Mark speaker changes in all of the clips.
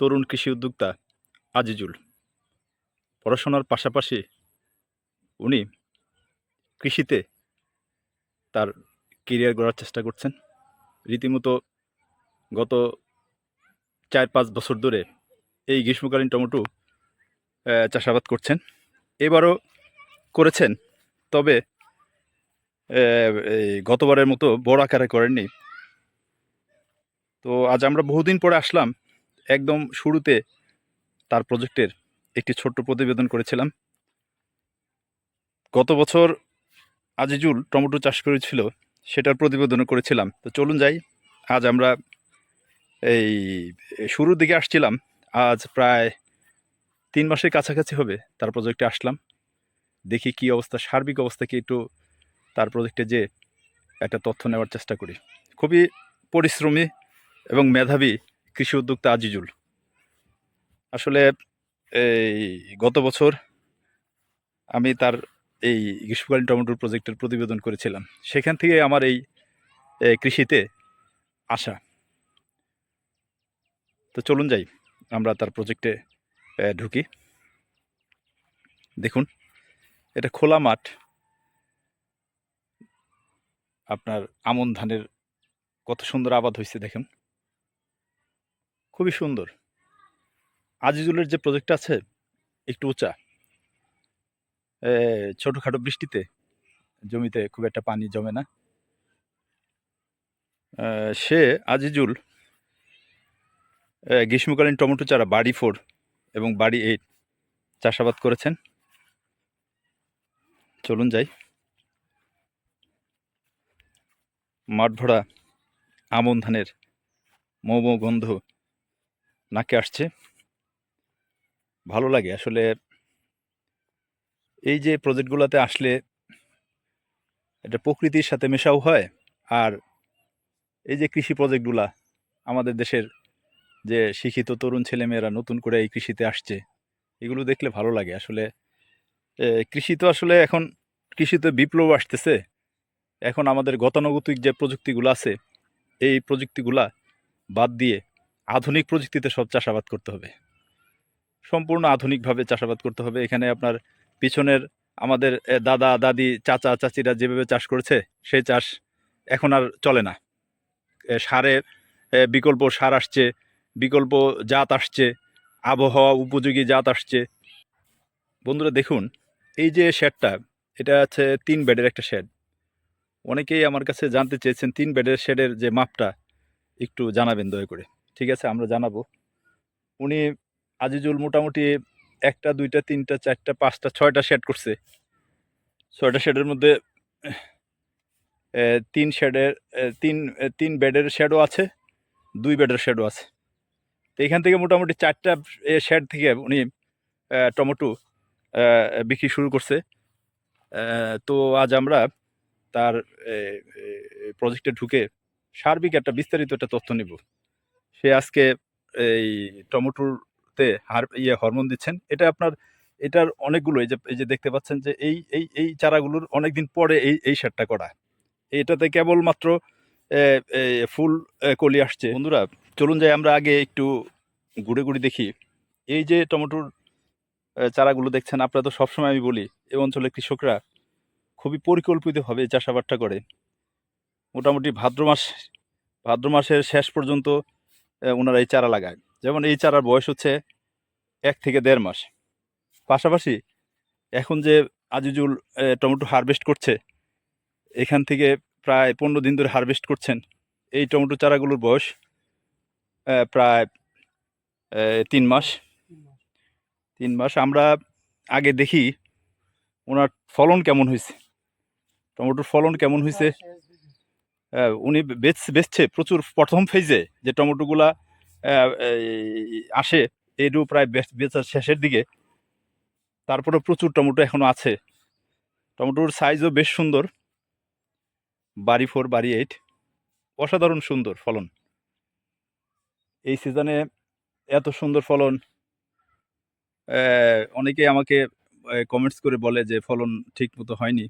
Speaker 1: তরুণ কৃষি উদ্যোক্তা আজিজুল। পড়াশোনার পাশাপাশি উনি কৃষিতে তার কেরিয়ার গড়ার চেষ্টা করছেন। রীতিমতো গত চার পাঁচ বছর ধরে এই গ্রীষ্মকালীন টমেটো চাষাবাদ করছেন। এবারও করেছেন, তবে এই গতবারের মতো বড় আকারে করেননি। তো আজ আমরা বহুদিন পরে আসলাম একদম শুরুতে তার প্রজেক্টের একটি ছোট্ট প্রতিবেদন করেছিলাম। গত বছর আজিজুল টমেটো চাষ করেছিল, সেটার প্রতিবেদনও করেছিলাম। তো চলুন যাই, আজ আমরা এই শুরুর দিকে আসছিলাম। আজ প্রায় তিন মাসের কাছাকাছি হবে তার প্রজেক্টে আসলাম। দেখি কি অবস্থা, সার্বিক অবস্থা কি একটু তার প্রজেক্টে যে একটা তথ্য নেওয়ার চেষ্টা করি। খুবই পরিশ্রমী এবং মেধাবী কৃষি উদ্যোক্তা আজিজুল। আসলে এই গত বছর আমি তার এই গ্রীষ্মকালীন টমেটোর প্রজেক্টের প্রতিবেদন করেছিলাম। সেখান থেকে আমার এই কৃষিতে আসা। তো চলুন যাই, আমরা তার প্রজেক্টে ঢুকি। দেখুন, এটা খোলা মাঠ। আপনার আমন ধানের কত সুন্দর আবাদ হয়েছে দেখুন। খুবই সুন্দর। আজিজুলের যে প্রজেক্ট আছে, একটু উঁচা ছোটোখাটো বৃষ্টিতে, জমিতে খুব একটা পানি জমে না। সে, আজিজুল গ্রীষ্মকালীন টমেটো চারা বাড়ি ফোর এবং বাড়ি এইট চাষাবাদ করেছেন। চলুন যাই। মাঠ ভরা আমন ধানের মৌ গন্ধ নাকে আসছে। ভালো লাগে আসলে। এই যে প্রজেক্টগুলোতে আসলে এটা প্রকৃতির সাথে মেশাও হয় আর এই যে কৃষি প্রজেক্টগুলা আমাদের দেশের যে শিক্ষিত তরুণ ছেলেমেয়েরা নতুন করে এই কৃষিতে আসছে, এগুলো দেখলে ভালো লাগে আসলে। কৃষি তো আসলে এখন, কৃষিতে বিপ্লব আসতেছে। এখন আমাদের গতানুগতিক যে প্রযুক্তিগুলো আছে, এই প্রযুক্তিগুলা বাদ দিয়ে আধুনিক প্রযুক্তিতে সব চাষাবাদ করতে হবে। সম্পূর্ণ আধুনিকভাবে চাষাবাদ করতে হবে। এখানে আপনার পিছনের আমাদের দাদা, দাদি, চাচা, চাচিরা যেভাবে চাষ করেছে সেই চাষ এখন আর চলে না। সারে বিকল্প সার আসছে, বিকল্প জাত আসছে, আবহাওয়া উপযোগী জাত আসছে। বন্ধুরা দেখুন, এই যে শেডটা, এটা হচ্ছে তিন বেডের একটা শেড। অনেকেই আমার কাছে জানতে চেয়েছেন তিন বেডের শেডের যে মাপটা, একটু জানাবেন দয়া করে। ঠিক আছে, আমরা জানাব। উনি আজিজুল মোটামুটি একটা, দুইটা, তিনটা, চারটা, পাঁচটা, ছয়টা শেড করছে। ছয়টা শেডের মধ্যে তিন শেডের তিন তিন বেডের শেডও আছে, দুই বেডের শেডও আছে। তো এখান থেকে মোটামুটি চারটা শেড থেকে উনি টমেটো বিক্রি শুরু করছে। তো আজ আমরা তার প্রজেক্টে ঢুকে সার্বিক একটা বিস্তারিত একটা তথ্য নিব। সে আজকে এই টমেটোতে হার ইয়ে হরমোন দিচ্ছেন। এটা আপনার, এটার অনেকগুলো, এই যে এই যে দেখতে পাচ্ছেন যে এই এই এই চারাগুলোর অনেক দিন পরে এই এই সারটা করা। এটাতে কেবলমাত্র ফুল কলি আসছে। বন্ধুরা, চলুন যাই আমরা আগে একটু ঘুরে ঘুরে দেখি। এই যে টমেটোর চারাগুলো দেখছেন, আপনারা তো সবসময় আমি বলি এই অঞ্চলের কৃষকরা খুবই পরিকল্পিতভাবে চাষাবাদটা করে। মোটামুটি ভাদ্র মাস, ভাদ্র মাসের শেষ পর্যন্ত ওনারা এই চারা লাগায়। যেমন এই চারার বয়স হচ্ছে এক থেকে দেড় মাস। পাশাপাশি এখন যে আজিজুল টমেটো হারভেস্ট করছে, এখান থেকে প্রায় পনেরো দিন ধরে হারভেস্ট করছেন। এই টমেটো চারাগুলোর বয়স প্রায় তিন মাস। তিন মাস। আমরা আগে দেখি ওনার ফলন কেমন হয়েছে টমেটোর ফলন কেমন হয়েছে। উনি বেচ, বেচছে প্রচুর। প্রথম ফেজে যে টমেটোগুলা আসে এরও প্রায় বেচ- বেচার শেষের দিকে। তারপরে প্রচুর টমেটো এখনও আছে। টমেটোর সাইজও বেশ সুন্দর। বাড়ি ফোর, বাড়ি এইট। অসাধারণ সুন্দর ফলন। এই সিজনে এত সুন্দর ফলন। অনেকেই আমাকে কমেন্টস করে বলে যে ফলন ঠিক মতো হয়নি।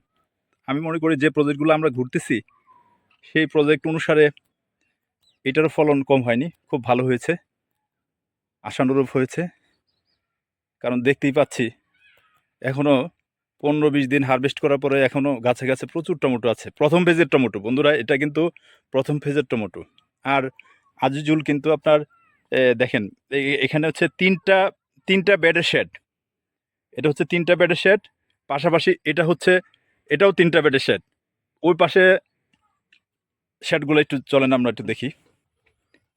Speaker 1: আমি মনে করি যে প্রজেক্টগুলো আমরা ঘুরতেছি সেই প্রজেক্ট অনুসারে এটারও ফলন কম হয়নি, খুব ভালো হয়েছে, আশানুরূপ হয়েছে। কারণ দেখতেই পাচ্ছি এখনও পনেরো বিশ দিন হারভেস্ট করার পরে এখনও গাছে গাছে প্রচুর টমেটো আছে। প্রথম ফেজের টমেটো, বন্ধুরা, এটা কিন্তু প্রথম ফেজের টমেটো। আর আজিজুল কিন্তু আপনার দেখেন এখানে হচ্ছে তিনটা তিনটা বেডের শেড এটা হচ্ছে তিনটা বেডের শেড পাশাপাশি এটা হচ্ছে, এটাও তিনটা বেডের শেড ওই পাশে শেডগুলো একটু চলেন, আমরা একটু দেখি।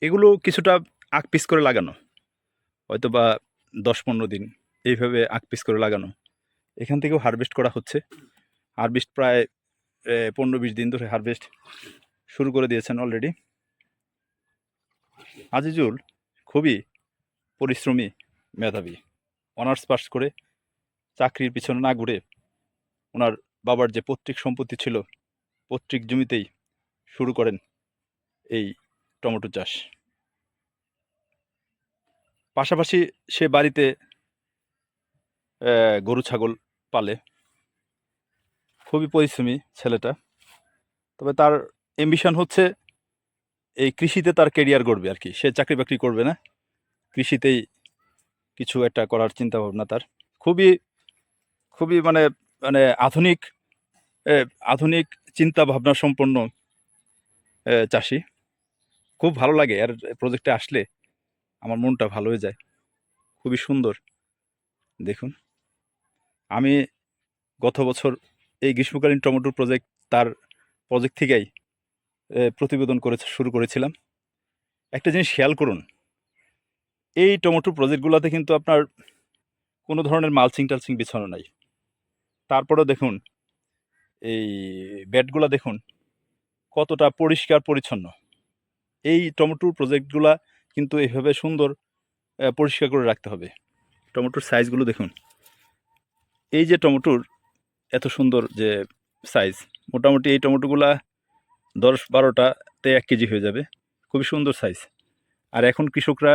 Speaker 1: এগুলো কিছুটা আক পিস করে লাগানো। হয়তো বা দশ পনেরো দিন এইভাবে আক পিস করে লাগানো। এখান থেকেও হারভেস্ট করা হচ্ছে। হারভেস্ট প্রায় পনেরো বিশ দিন ধরে হারভেস্ট শুরু করে দিয়েছেন অলরেডি আজিজুল খুবই পরিশ্রমী মেধাবী। অনার্স পাস করে চাকরির পিছনে না ঘুরে ওনার বাবার যে পৈতৃক সম্পত্তি ছিল, পৈতৃক জমিতেই শুরু করেন এই টমেটো চাষ। পাশাপাশি সে বাড়িতে গরু, ছাগল পালে। খুবই পরিশ্রমী ছেলেটা। তবে তার এম্বিশন হচ্ছে এই কৃষিতে তার কেরিয়ার গড়বে আর কি। সে চাকরি বাকরি করবে না। কৃষিতেই কিছু একটা করার চিন্তা ভাবনা তার। খুবই খুবই মানে মানে আধুনিক আধুনিক চিন্তা ভাবনা সম্পন্ন চাষি। খুব ভালো লাগে, আর প্রজেক্টে আসলে আমার মনটা ভালো হয়ে যায়। খুবই সুন্দর। দেখুন, আমি গত বছর এই গ্রীষ্মকালীন টমেটো প্রজেক্ট তার প্রজেক্ট থেকেই প্রতিবেদন করে শুরু করেছিলাম। একটা জিনিস খেয়াল করুন, এই টমেটো প্রজেক্টগুলোতে কিন্তু আপনার কোনো ধরনের মালচিং টালচিং বিছানো নাই। তারপরেও দেখুন, এই বেডগুলো দেখুন কতটা পরিষ্কার পরিচ্ছন্ন। এই টমেটোর প্রজেক্টগুলা কিন্তু এইভাবে সুন্দর পরিষ্কার করে রাখতে হবে। টমেটোর সাইজগুলো দেখুন। এই যে টমেটোর এত সুন্দর যে সাইজ মোটামুটি এই টমেটোগুলা দশ বারোটাতে এক কেজি হয়ে যাবে। খুবই সুন্দর সাইজ আর এখন কৃষকরা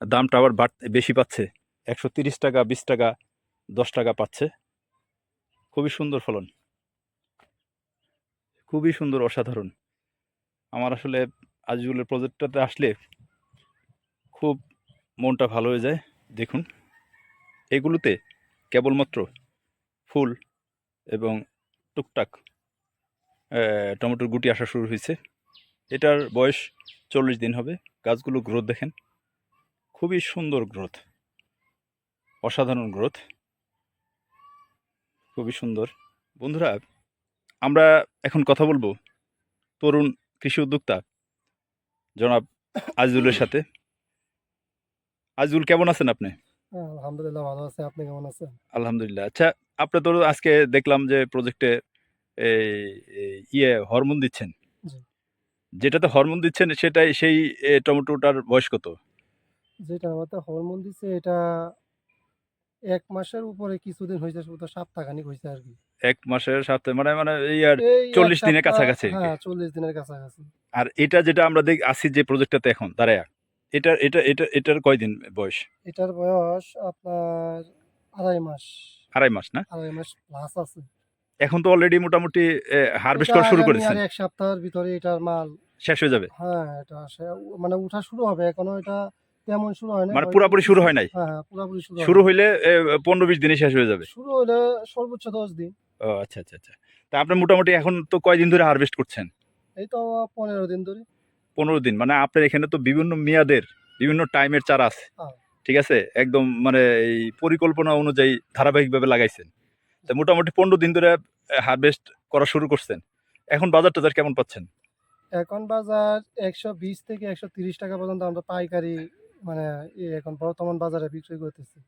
Speaker 1: দামটা আবার বাড়, বেশি পাচ্ছে। একশো টাকা, বিশ টাকা, দশ টাকা পাচ্ছে। খুবই সুন্দর ফলন। খুবই সুন্দর, অসাধারণ। আমার আসলে আজিজুলের প্রজেক্টটাতে আসলে খুব মনটা ভালো হয়ে যায়। দেখুন, এগুলোতে কেবলমাত্র ফুল এবং টুকটাক টমেটোর গুটি আসা শুরু হয়েছে। এটার বয়স চল্লিশ দিন হবে। গাছগুলো গ্রোথ দেখেন। খুবই সুন্দর গ্রোথ অসাধারণ গ্রোথ খুবই সুন্দর। বন্ধুরা আমরা এখন কথা বলব তরুণ কৃষি উদ্যোক্তা জনাব আজিজুলের সাথে। আজিজুল কেমন আছেন আপনি?
Speaker 2: হ্যাঁ, আলহামদুলিল্লাহ ভালো আছে। আপনি কেমন আছেন?
Speaker 1: আলহামদুলিল্লাহ। আচ্ছা আপনি তো আজকে দেখলাম যে প্রজেক্টে ইয়ে হরমোন দিচ্ছেন। যেটাতে হরমোন দিচ্ছেন সেটাই সেই টমেটোটার বয়স কত?
Speaker 2: যেটা আমাদের হরমোন দিছে এটা এক মাসের উপরে কিছুদিন হয়েছে শুধু সপ্তাহখানিক হয়েছে আর কি।
Speaker 1: এক মাসের সাথে মানে মানে এই আর 40 দিনের কাছাকাছি আর কি।
Speaker 2: হ্যাঁ চল্লিশ দিনের কাছাকাছি।
Speaker 1: আর এটা যেটা আমরা দেখ আসি যে প্রজেক্টটাতে এখন দাঁড়ায় এটা এটা এটা এটার কয়দিন বয়স?
Speaker 2: এটার বয়স আপনার আড়াই মাস।
Speaker 1: আড়াই মাস না?
Speaker 2: আড়াই মাস প্লাস আছে।
Speaker 1: এখন তো অলরেডি মোটামুটি হারভেস্ট করা শুরু করেছেন।
Speaker 2: এক সপ্তাহের ভিতরে এটার মাল
Speaker 1: শেষ হয়ে যাবে?
Speaker 2: হ্যাঁ এটা মানে উঠা শুরু হবে। এখনও এটা তেমন শুরু হয় না
Speaker 1: মানে পুরাপুরি শুরু হয় নাই?
Speaker 2: হ্যাঁ হ্যাঁ পুরোপুরি শুরু
Speaker 1: শুরু হইলে পনেরো বিশ দিনে শেষ হয়ে যাবে?
Speaker 2: শুরু হলে সর্বোচ্চ দশ দিন।
Speaker 1: ও আচ্ছা আচ্ছা আচ্ছা। তা আপনি মোটামুটি এখন তো কয়দিন ধরে হারভেস্ট করছেন?
Speaker 2: এই তো পনেরো দিন ধরে।
Speaker 1: পনেরো দিন মানে আপনার এখানে তো বিভিন্ন মেয়াদের বিভিন্ন টাইমের চারা আছে।
Speaker 2: হ্যাঁ।
Speaker 1: ঠিক আছে? একদম মানে এই পরিকল্পনা অনুযায়ী ধারাবাহিকভাবে লাগাইছেন। তো মোটামুটি পনেরো দিন ধরে হারভেস্ট করা শুরু করছেন। এখন বাজার টাজার কেমন পাচ্ছেন?
Speaker 2: এখন বাজার একশো বিশ থেকে একশো তিরিশ টাকা পর্যন্ত আমরা পাইকারি মানে এখন বর্তমান বাজারে বিক্রি করতেছি।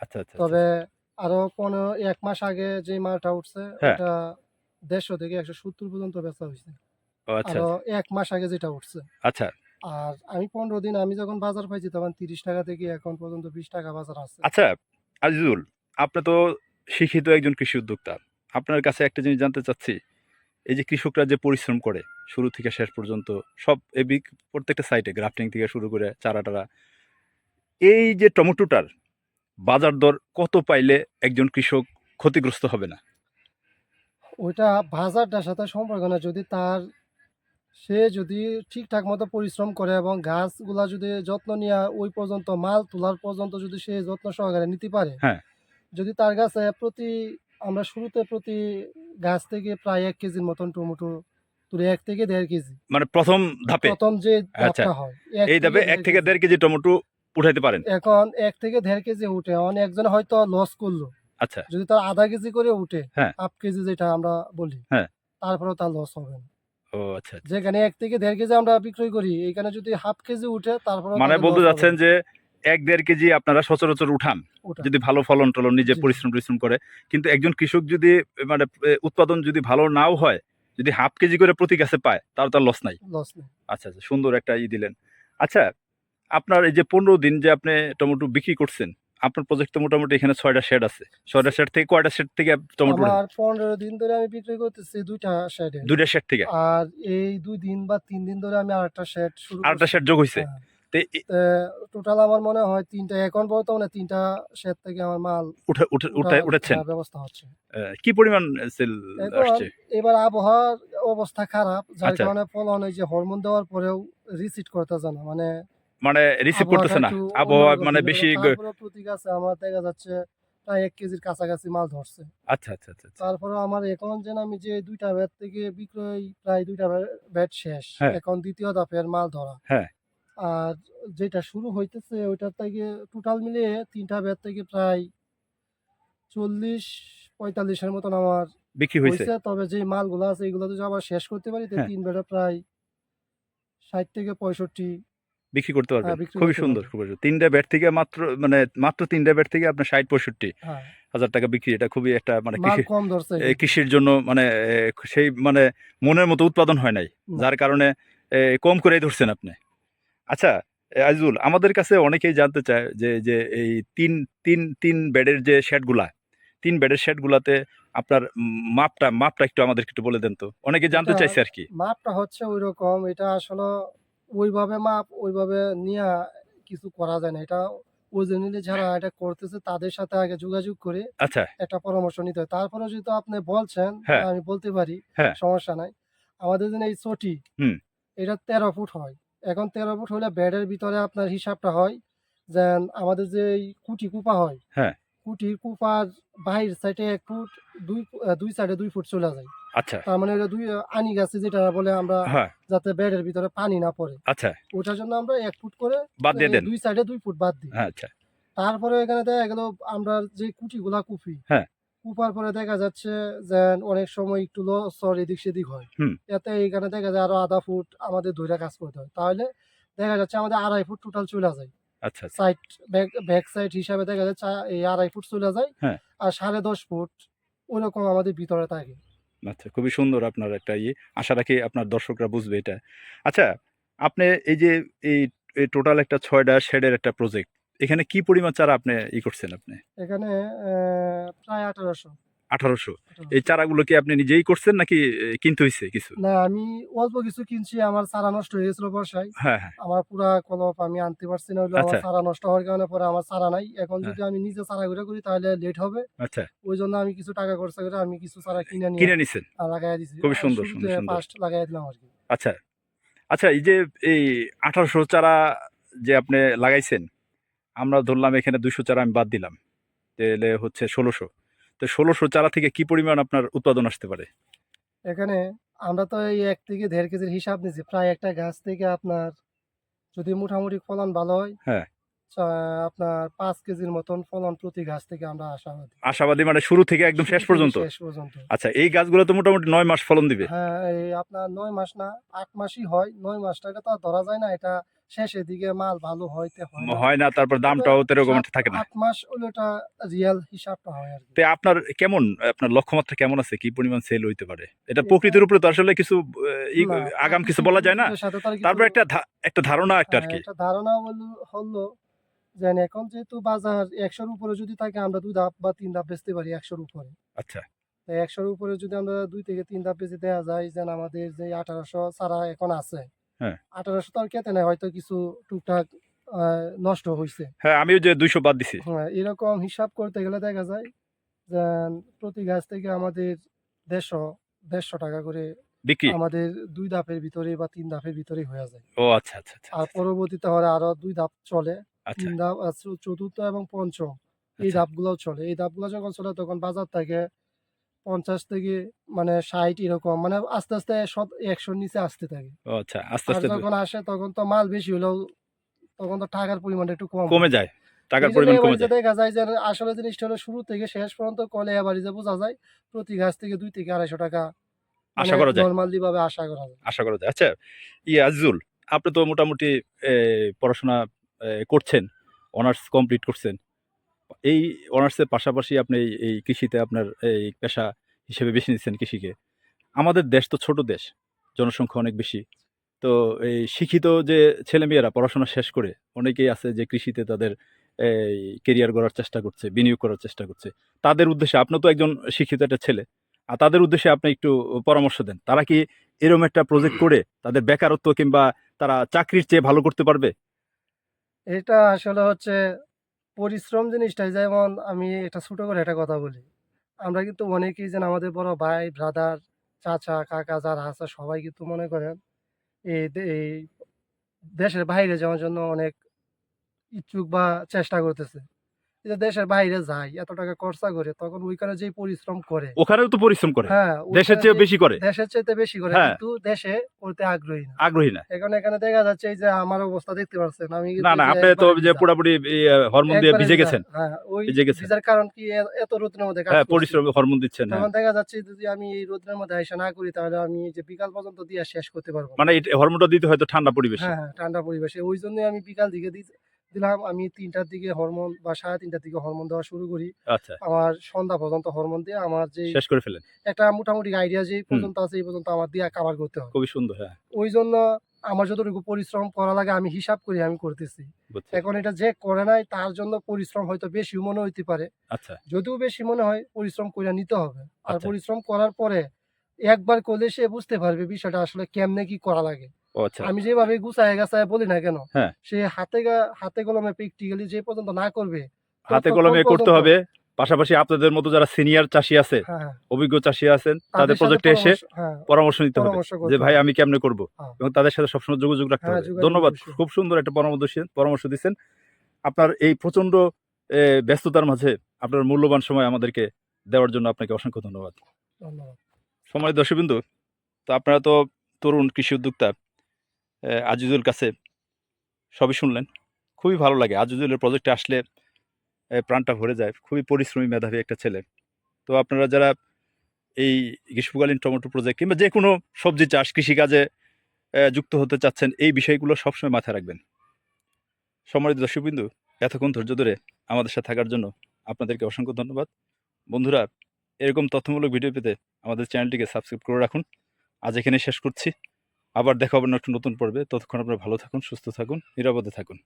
Speaker 1: আচ্ছা আচ্ছা।
Speaker 2: তবে আরও পনেরো এক মাস আগে যে মালটা উঠছে
Speaker 1: হ্যাঁ।
Speaker 2: ওটা দেড়শো থেকে একশো সত্তর পর্যন্ত বেচা হয়েছে।
Speaker 1: ও, আচ্ছা
Speaker 2: আরও এক মাস আগে যেটা উঠছে।
Speaker 1: আচ্ছা।
Speaker 2: আর আমি পনেরো দিন আমি যখন বাজার পাইছি তখন তিরিশ টাকা থেকে এখন পর্যন্ত বিশ টাকা বাজার আছে।
Speaker 1: আচ্ছা আজিজুল আপনি তো শিক্ষিত একজন কৃষি উদ্যোক্তা। আপনার কাছে একটা জিনিস জানতে চাচ্ছি। এই যে কৃষকরা যে পরিশ্রম করে শুরু থেকে শেষ পর্যন্ত সব এবি প্রত্যেকটা সাইটে গ্রাফটিং থেকে শুরু করে চারা টারা এই যে টমেটোটার বাজার দর কত পাইলে একজন কৃষক ক্ষতিগ্রস্ত হবে না?
Speaker 2: ওইটা বাজারটার সাথে সম্পর্ক না। যদি তার সে যদি ঠিকঠাক মতো পরিশ্রম করে এবং গাছগুলা যদি যত্ন নিয়ে ওই পর্যন্ত মাল তোলার পর্যন্ত যদি সে যত্ন সহকারে নিতে পারে
Speaker 1: হ্যাঁ।
Speaker 2: যদি তার কাছে প্রতি আমরা শুরুতে প্রতি গাছ থেকে প্রায় এক কেজির মতন টমেটো তুলে এক থেকে দেড় কেজি।
Speaker 1: মানে প্রথম ধাপে?
Speaker 2: প্রথম যে
Speaker 1: আচ্ছা।
Speaker 2: ধাপটা হয়
Speaker 1: এই ধাপে এক থেকে দেড় কেজি টমেটো উঠাইতে পারেন?
Speaker 2: এখন এক থেকে দেড় কেজি উঠে অনেক একজন হয়তো লস করল।
Speaker 1: আচ্ছা।
Speaker 2: যদি তার আধা কেজি করে উঠে
Speaker 1: হ্যাঁ।
Speaker 2: হাফ কেজি যেটা আমরা বলি
Speaker 1: হ্যাঁ।
Speaker 2: তারপরেও তার লস হবে না।
Speaker 1: ও আচ্ছা আচ্ছা।
Speaker 2: যেখানে এক থেকে দেড় কেজি আমরা বিক্রয় করি এখানে যদি হাফ কেজি উঠে তারপরে
Speaker 1: মানে বলতে যাচ্ছেন যে এক দেড় কেজি আপনারা সচরাচর উঠান যদি ভালো ফলন টলন নিজে
Speaker 2: জি।
Speaker 1: পরিশ্রম টরিশ্রম করে। কিন্তু একজন কৃষক যদি মানে এ, উৎপাদন যদি ভালো নাও হয় যদি হাফ কেজি করে প্রতি গাছে পায় তার তার লস নাই।
Speaker 2: লস নেই।
Speaker 1: আচ্ছা আচ্ছা সুন্দর একটা ই দিলেন। আচ্ছা আপনার এই যে পনেরো দিন যে আপনি টমেটো বিক্রি করছেন আপনার প্রজেক্ট তো মোটামুটি এখানে ছয়টা শেড আছে। ছয়টা শেড থেকে কয়টা শেড থেকে টমেটো
Speaker 2: আমার পনেরো দিন ধরে আমি বিক্রি করতেছি দুইটা শেডে
Speaker 1: দুইটা শেড থেকে?
Speaker 2: আর এই দুই দিন বা তিন দিন ধরে আমি আরেকটা শেড শুরু
Speaker 1: আরেকটা শেড যোগ হয়েছে
Speaker 2: টোটাল আমার মনে হয় তিনটা এখন বর্তমানে তিনটা শেড থেকে আমার মাল
Speaker 1: উঠে উঠে উঠেছেন?
Speaker 2: হ্যাঁ, ব্যবস্থা হচ্ছে।
Speaker 1: কি পরিমাণ সেল আসছে?
Speaker 2: এবার আবহাওয়ার অবস্থা খারাপ যার
Speaker 1: আচ্ছা।
Speaker 2: কারণে ফলন এই যে হরমোন দেওয়ার পরেও রিসিট করতেছে না। মানে
Speaker 1: মানে রিসিভ করতেছে না আবহাওয়া মানে বেশি গ-
Speaker 2: তারপরেও প্রতি গাছে আমার দেখা যাচ্ছে প্রায় এক কেজির কাছাকাছি মাল ধরছে
Speaker 1: আচ্ছা আচ্ছা আচ্ছা আচ্ছা।
Speaker 2: তারপরে আমার এখন যেন আমি যে দুইটা ব্যাট থেকে বিক্রয় প্রায় দুইটা ব্যাট শেষ
Speaker 1: হ্যাঁ।
Speaker 2: এখন দ্বিতীয় ধাপের মাল ধরা
Speaker 1: হ্যাঁ।
Speaker 2: আর যেটা শুরু হইতেছে ওইটার থেকে টোটাল মিলিয়ে তিনটা ব্যাট থেকে প্রায় চল্লিশ পঁয়তাল্লিশের মতন আমার
Speaker 1: বিক্রি হয়েছে
Speaker 2: হয়েছে তবে যে মালগুলো আছে এগুলো যদি আবার শেষ করতে পারি
Speaker 1: হ্যাঁ।
Speaker 2: তিন ব্যাটে প্রায় ষাট থেকে পঁয়ষট্টি
Speaker 1: বিক্রি করতে পারবেন।
Speaker 2: হ্যাঁ,
Speaker 1: খুবই সুন্দর সুন্দর। তিনটা ব্যাট থেকে মাত্র মানে মাত্র তিনটা ব্যাট থেকে আপনার ষাট পঁয়ষট্টি
Speaker 2: হ্যাঁ।
Speaker 1: হাজার টাকা বিক্রি। এটা খুবই একটা মানে কৃষির জন্য মানে সেই মানে মনের মতো উৎপাদন হয় নাই। যার কারণে কম করেই ধরছেন আপনি। আচ্ছা এ, আজিজুল আমাদের কাছে অনেকেই জানতে চায় যে যে এই তিন তিন তিন বেডের যে শেডগুলা তিন বেডের শেডগুলাতে আপনার মাপটা মাপটা একটু আমাদেরকে একটু বলে দেন তো। অনেকে জানতে চাইছে আর কি।
Speaker 2: মাপটা হচ্ছে ওই রকম এটা আসলে ওইভাবে মাপ ওইভাবে নিয়ে কিছু করা যায় না। এটা ওজনিলি যারা এটা করতেছে তাদের সাথে আগে যোগাযোগ করে
Speaker 1: আচ্ছা।
Speaker 2: একটা পরামর্শ নিতে হয়। তারপরে যদি আপনি বলছেন
Speaker 1: হ্যাঁ।
Speaker 2: আমি বলতে পারি
Speaker 1: হ্যাঁ।
Speaker 2: সমস্যা নাই। আমাদের জন্য এই চটি এটা তেরো ফুট হয়। এখন তেরো ফুট হলে বেডের ভিতরে আপনার হিসাবটা হয় যে আমাদের যে কুটি কুপা হয়
Speaker 1: হ্যাঁ।
Speaker 2: কুটির কুপার বাহির সাইডে এক ফুট দুই দুই সাইডে দুই ফুট চলে যায়।
Speaker 1: আচ্ছা।
Speaker 2: তার মানে দুই আনি গাছে যেটা বলে আমরা
Speaker 1: হ্যাঁ।
Speaker 2: যাতে বেডের ভিতরে পানি না পড়ে।
Speaker 1: আচ্ছা।
Speaker 2: ওটার জন্য আমরা এক ফুট করে
Speaker 1: বাদ দিয়ে দেন।
Speaker 2: দুই সাইডে দুই ফুট বাদ দিই।
Speaker 1: হ্যাঁ আচ্ছা।
Speaker 2: তারপরে এখানে দেখা গেল আমরা যে কুটিগুলা কুপি
Speaker 1: হ্যাঁ।
Speaker 2: কুপার পরে দেখা যাচ্ছে যে অনেক সময় একটু লসর এদিক সেদিক হয়। এতে এখানে দেখা যায় আরও আধা ফুট আমাদের ধরে কাজ করতে হয়। তাহলে দেখা যাচ্ছে আমাদের আড়াই ফুট টোটাল চলে যায়।
Speaker 1: আচ্ছা
Speaker 2: সাইড ব্যাক ব্যাক সাইড হিসাবে দেখা যাচ্ছে এই আড়াই ফুট চলে যায়।
Speaker 1: হ্যাঁ।
Speaker 2: আর সাড়ে দশ ফুট ওরকম আমাদের ভিতরে থাকে।
Speaker 1: আচ্ছা খুবই সুন্দর আপনার একটা ইয়ে। আশা রাখি আপনার দর্শকরা বুঝবে এটা। আচ্ছা আপনি এই যে এই টোটাল একটা ছয়টা শেডের একটা প্রজেক্ট এখানে কি পরিমাণ চারা আপনি ই করছেন আপনি?
Speaker 2: এখানে প্রায় আঠারোশো।
Speaker 1: আঠারোশো। এই চারাগুলো কি আপনি নিজেই করছেন নাকি কিনতে হয়েছে কিছু?
Speaker 2: না আমি অল্প কিছু কিনছি আমার চারা নষ্ট হয়ে গেছিল বর্ষায়।
Speaker 1: হ্যাঁ হ্যাঁ।
Speaker 2: আমার পুরা কলপ আমি আনতে পারছি না হইল আমার
Speaker 1: আচ্ছা।
Speaker 2: চারা নষ্ট হওয়ার কারণে পরে আমার চারা নাই। এখন
Speaker 1: হ্যাঁ।
Speaker 2: যদি আমি নিজে চারা ঘুরে করি তাহলে লেট হবে।
Speaker 1: আচ্ছা।
Speaker 2: ওই জন্য আমি কিছু টাকা খরচা করে আমি কিছু চারা কিনে নিয়ে
Speaker 1: কিনে নিছেন?
Speaker 2: লাগাই দিছি।
Speaker 1: সুন্দর, সুন্দর, সুন্দর।
Speaker 2: ফার্স্ট লাগাই দিলাম আর কি।
Speaker 1: আচ্ছা। আচ্ছা এই যে এই আঠারোশো চারা যে আপনি লাগাইছেন আমরা ধরলাম এখানে দুশো চারা আমি বাদ দিলাম। তাহলে হচ্ছে ষোলোশো। তো ষোলোশো চারা থেকে কি পরিমাণ আপনার উৎপাদন আসতে পারে?
Speaker 2: এখানে আমরা তো এই এক থেকে দেড় কেজির হিসাব নিছি। প্রায় একটা গাছ থেকে আপনার যদি মোটামুটি ফলন ভালো হয়
Speaker 1: হ্যাঁ।
Speaker 2: আপনার পাঁচ কেজির মতন ফলন প্রতি গাছ থেকে আমরা আশাবাদী।
Speaker 1: আশাবাদী মানে শুরু থেকে একদম শেষ পর্যন্ত?
Speaker 2: শেষ পর্যন্ত।
Speaker 1: আচ্ছা এই গাছগুলো তো মোটামুটি নয় মাস ফলন দিবে?
Speaker 2: হ্যাঁ এই আপনার নয় মাস না আট মাসই হয়। নয় মাসটাকে তো আর ধরা যায় না এটা শেষের দিকে মাল ভালো হইতে হয় না।
Speaker 1: তারপর দামটাও তো এরকম থাকে না।
Speaker 2: আট মাস এটা রিয়েল হিসাবটা হয় আর
Speaker 1: তো আপনার কেমন আপনার লক্ষ্যমাত্রা কেমন আছে? কি পরিমাণ সেল হইতে পারে? এটা প্রকৃতির উপরে তো আসলে কিছু আগাম কিছু বলা যায় না।
Speaker 2: আর
Speaker 1: তারপর একটা একটা ধারণা একটা আর
Speaker 2: হ্যাঁ,
Speaker 1: কি।
Speaker 2: একটা ধারণা হলো হলো যে এখন যেহেতু বাজার একশোর উপরে যদি থাকে আমরা দুই ধাপ বা তিন ধাপ বেচতে পারি একশোর উপরে।
Speaker 1: আচ্ছা।
Speaker 2: একশোর উপরে যদি আমরা দুই থেকে তিন ধাপ বেচে দেওয়া যায় যেন আমাদের যে আঠারোশো ছাড়া এখন আছে
Speaker 1: হ্যাঁ।
Speaker 2: নেই হয়তো কিছু টুকটাক নষ্ট হয়েছে
Speaker 1: হ্যাঁ যে দুইশো বাদ দিছি।
Speaker 2: হ্যাঁ এরকম হিসাব করতে গেলে দেখা যায় যে প্রতি গাছ থেকে আমাদের দেড়শো দেড়শো টাকা করে
Speaker 1: বিক্রি?
Speaker 2: আমাদের দুই ধাপের ভিতরে বা তিন ধাপের ভিতরেই হয়ে যায়।
Speaker 1: ও আচ্ছা আচ্ছা আচ্ছা
Speaker 2: আর পরবর্তীতে হলে আরও দুই ধাপ চলে।
Speaker 1: আচ্ছা।
Speaker 2: তিন ধাপ চতুর্থ এবং পঞ্চম। এই
Speaker 1: আচ্ছা।
Speaker 2: ধাপগুলোও চলে। এই ধাপগুলো যখন চলে তখন বাজার থেকে পঞ্চাশ থেকে মানে ষাট এরকম মানে আস্তে আস্তে একশোর নিচে আসতে থাকে।
Speaker 1: আচ্ছা আস্তে আস্তে
Speaker 2: যখন আসে তখন তো মাল বেশি হলেও তখন তো টাকার পরিমাণটা একটু কম।
Speaker 1: কমে যায় টাকার পরিমাণ কমে যায়।
Speaker 2: দেখা যায় যে আসলে জিনিসটা হলো শুরু থেকে শেষ পর্যন্ত কলে এবারে যে বোঝা যায় প্রতি গাছ থেকে দুই থেকে আড়াইশো টাকা
Speaker 1: আশা করা যায়।
Speaker 2: নর্মালি ভাবে আশা করা যায়।
Speaker 1: আশা করা যায়। আচ্ছা ইয়ে আজিজুল আপনি তো মোটামুটি পড়াশোনা করছেন অনার্স কমপ্লিট করছেন। এই অনার্সের পাশাপাশি আপনি এই- কৃষিতে আপনার এই পেশা হিসেবে বেছে নিচ্ছেন কৃষিকে। আমাদের দেশ তো ছোট দেশ, জনসংখ্যা অনেক বেশি। তো এই শিক্ষিত যে ছেলেমেয়েরা পড়াশোনা শেষ করে, অনেকেই আছে যে কৃষিতে তাদের এই কেরিয়ার গড়ার চেষ্টা করছে, বিনিয়োগ করার চেষ্টা করছে। তাদের উদ্দেশ্যে, আপনি তো একজন শিক্ষিত একটা ছেলে, আর তাদের উদ্দেশ্যে আপনি একটু পরামর্শ দেন। তারা কি এরকম একটা প্রজেক্ট করে তাদের বেকারত্ব কিংবা তারা চাকরির চেয়ে ভালো করতে পারবে?
Speaker 2: এটা আসলে হচ্ছে পরিশ্রম জিনিসটাই যেমন আমি এটা ছোটো করে একটা কথা বলি। আমরা কিন্তু অনেকেই যেন আমাদের বড় ভাই ব্রাদার চাচা, কাকা যারা আছে, সবাই কিন্তু মনে করেন এই এই দেশের বাইরে যাওয়ার জন্য অনেক ইচ্ছুক বা চেষ্টা করতেছে। যে দেশের বাইরে যায় এত টাকা খরচা করে তখন ওইখানে যে পরিশ্রম করে।
Speaker 1: ওখানেও তো পরিশ্রম করে।
Speaker 2: হ্যাঁ
Speaker 1: দেশের চেয়ে বেশি করে।
Speaker 2: দেশের চাইতে বেশি করে
Speaker 1: হ্যাঁ।
Speaker 2: কিন্তু দেশে করতে আগ্রহী না।
Speaker 1: আগ্রহী না।
Speaker 2: এখন এখানে দেখা যাচ্ছে এই যে আমার অবস্থা দেখতে পাচ্ছেন আমি
Speaker 1: না না আপনি তো যে। পুরাপুরি হরমোন দিয়ে ভিজে গেছেন।
Speaker 2: হ্যাঁ ওই ভিজার কারণ কি? এত রোদের মধ্যে
Speaker 1: হ্যাঁ পরিশ্রম হরমোন দিচ্ছেন হ্যাঁ।
Speaker 2: তখন দেখা যাচ্ছে যদি আমি এই রোদের মধ্যে আইসা না করি তাহলে আমি যে বিকাল পর্যন্ত দিয়ে শেষ করতে পারব
Speaker 1: মানে হরমোনটা দিতে হয়তো ঠান্ডা পরিবেশে।
Speaker 2: হ্যাঁ হ্যাঁ ঠান্ডা পরিবেশে। ওই জন্যই আমি বিকাল দিকে দি- দিলাম আমি তিনটার দিকে হরমোন বা সাড়ে তিনটার দিকে হরমোন দেওয়া শুরু করি।
Speaker 1: আচ্ছা।
Speaker 2: আমার সন্ধ্যা পর্যন্ত হরমোন দিয়ে আমার যে
Speaker 1: শেষ করে ফেলেন?
Speaker 2: একটা মোটামুটি আইডিয়া যে পর্যন্ত আছে এই পর্যন্ত আমার দিয়ে কাভার করতে হবে।
Speaker 1: খুবই সুন্দর হ্যাঁ।
Speaker 2: ওই জন্য আমার যতটুকু পরিশ্রম করা লাগে আমি হিসাব করি আমি করতেছি। এখন এটা যে করে নাই তার জন্য পরিশ্রম হয়তো বেশি মনে হইতে পারে।
Speaker 1: আচ্ছা।
Speaker 2: যদিও বেশি মনে হয় পরিশ্রম করে নিতে হবে। আর
Speaker 1: আচ্ছা।
Speaker 2: পরিশ্রম করার পরে একবার করলে সে বুঝতে পারবে বিষয়টা আসলে কেমনে কি করা লাগে। আমি যেভাবে গুছায় গাছায় বলি না কেন
Speaker 1: হ্যাঁ।
Speaker 2: সে হাতে হাতে কলমে প্র্যাকটিক্যালি যে পর্যন্ত না করবে
Speaker 1: হাতে কলমে করতে হবে। পাশাপাশি আপনাদের মতো যারা সিনিয়র চাষি আছে
Speaker 2: হ্যাঁ হ্যাঁ,
Speaker 1: অভিজ্ঞ চাষি আছেন তাদের প্রজেক্টে এসে
Speaker 2: পরামর্শ-
Speaker 1: নিতে হবে যে ভাই আমি কেমনে করব। এবং তাদের সাথে সবসময় যোগাযোগ রাখতে হবে। ধন্যবাদ। খুব সুন্দর একটা পরামর্শ পরামর্শ দিচ্ছেন আপনার এই প্রচণ্ড ব্যস্ততার মাঝে আপনার মূল্যবান সময় আমাদেরকে দেওয়ার জন্য আপনাকে অসংখ্য ধন্যবাদ। সময় দর্শকবিন্দু তো আপনারা তো তরুণ কৃষি উদ্যোক্তা আজিজুল কাছে সবই শুনলেন। খুবই ভালো লাগে। আজিজুলের প্রজেক্টে আসলে প্রাণটা ভরে যায়। খুবই পরিশ্রমী মেধাবী একটা ছেলে। তো আপনারা যারা এই গ্রীষ্মকালীন টমেটো প্রজেক্ট কিংবা যে কোনো সবজি চাষ, কৃষিকাজে যুক্ত হতে চাচ্ছেন, এই বিষয়গুলো সবসময় মাথায় রাখবেন। সম্মানিত দর্শকবিন্দু, এতক্ষণ ধৈর্য ধরে আমাদের সাথে থাকার জন্য আপনাদেরকে অসংখ্য ধন্যবাদ। বন্ধুরা, এরকম তথ্যমূলক ভিডিও পেতে আমাদের চ্যানেলটিকে সাবস্ক্রাইব করে রাখুন। আজ এখানে শেষ করছি। আবার দেখা হবে একটু নতুন পর্বে। ততক্ষণ আপনারা ভালো থাকুন সুস্থ থাকুন নিরাপদে থাকুন।